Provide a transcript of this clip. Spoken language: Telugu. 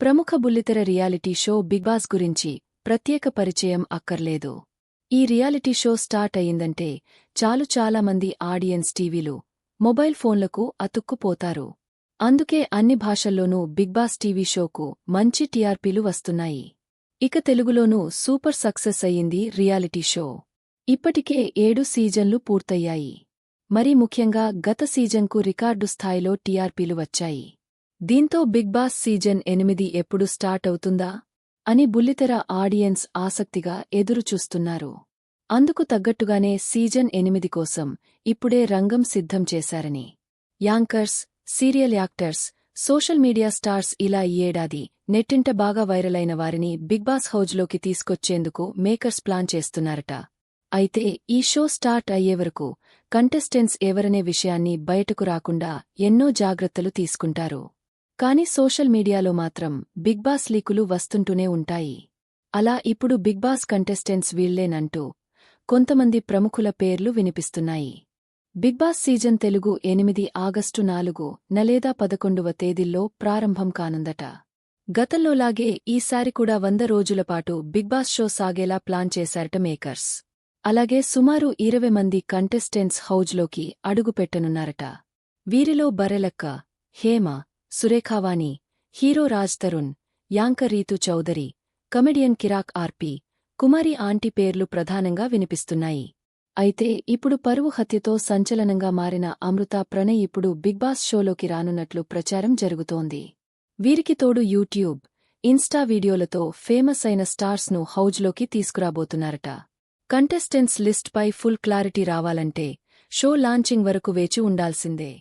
ప్రముఖ బుల్లితెర రియాలిటీ షో బిగ్ బాస్ గురించి ప్రత్యేక పరిచయం అక్కర్లేదు. ఈ రియాలిటీ షో స్టార్ట్ అయిందంటే చాలు చాలా మంది ఆడియన్స్ టీవీలు మొబైల్ ఫోన్లకు అతుక్కుపోతారు. అందుకే అన్ని భాషల్లోనూ బిగ్ బాస్ టీవీ షోకు మంచి టీఆర్పీలు వస్తున్నాయి. ఇక తెలుగులోనూ సూపర్ సక్సెస్ అయ్యింది రియాలిటీ షో. ఇప్పటికే ఏడు సీజన్లు పూర్తయ్యాయి. మరీ ముఖ్యంగా గత సీజన్కు రికార్డు స్థాయిలో టీఆర్పీలు వచ్చాయి. దీంతో బిగ్ బాస్ సీజన్ ఎనిమిది ఎప్పుడు స్టార్ట్ అవుతుందా అని బుల్లితెర ఆడియన్స్ ఆసక్తిగా ఎదురుచూస్తున్నారు. అందుకు తగ్గట్టుగానే సీజన్ ఎనిమిది కోసం ఇప్పుడే రంగం సిద్ధం చేశారని. Anchors serial actors social media stars ఇలా ఈ ఏడాది నెట్టింట బాగా వైరలైన వారిని బిగ్ బాస్ హౌజ్లోకి తీసుకొచ్చేందుకు మేకర్స్ ప్లాన్ చేస్తున్నారట. అయితే ఈ షో స్టార్ట్ అయ్యే వరకు కంటెస్టెంట్స్ ఎవరనే విషయాన్ని బయటకు రాకుండా ఎన్నో జాగ్రత్తలు తీసుకుంటారు. కాని సోషల్ మీడియాలో మాత్రం బిగ్ బాస్ లీకులు వస్తుంటూనే ఉంటాయి. అలా ఇప్పుడు బిగ్ బాస్ కంటెస్టెంట్స్ వీళ్ళేనంటూ కొంతమంది ప్రముఖుల పేర్లు వినిపిస్తున్నాయి. బిగ్ బాస్ సీజన్ తెలుగు ఎనిమిది ఆగస్టు నాలుగు నలేదా పదకొండవ తేదీల్లో ప్రారంభం కానుందట. గతంలోలాగే ఈసారి కూడా వంద రోజులపాటు బిగ్ బాస్ షో సాగేలా ప్లాన్ చేశారట మేకర్స్. అలాగే సుమారు ఇరవై మంది కంటెస్టెంట్స్ హౌజ్లోకి అడుగుపెట్టనున్నారట. వీరిలో Barrelakka Hema Surekha Vani hero Raj Tarun anchor Rithu Chowdary comedian Kiraak RP Kumari aunty పేర్లు ప్రధానంగా వినిపిస్తున్నాయి. అయితే ఇప్పుడు పరువు హత్యతో సంచలనంగా మారిన అమృత ప్రణయ్ ఇప్పుడు బిగ్ బాస్ షోలోకి రానున్నట్లు ప్రచారం జరుగుతోంది. వీరికి తోడు యూట్యూబ్ ఇన్స్టా వీడియోలతో ఫేమస్ అయిన స్టార్స్ను హౌజ్లోకి తీసుకురాబోతున్నారట. కంటెస్టెంట్స్ లిస్ట్పై ఫుల్ క్లారిటీ రావాలంటే షో లాంచింగ్ వరకు వేచి ఉండాల్సిందే.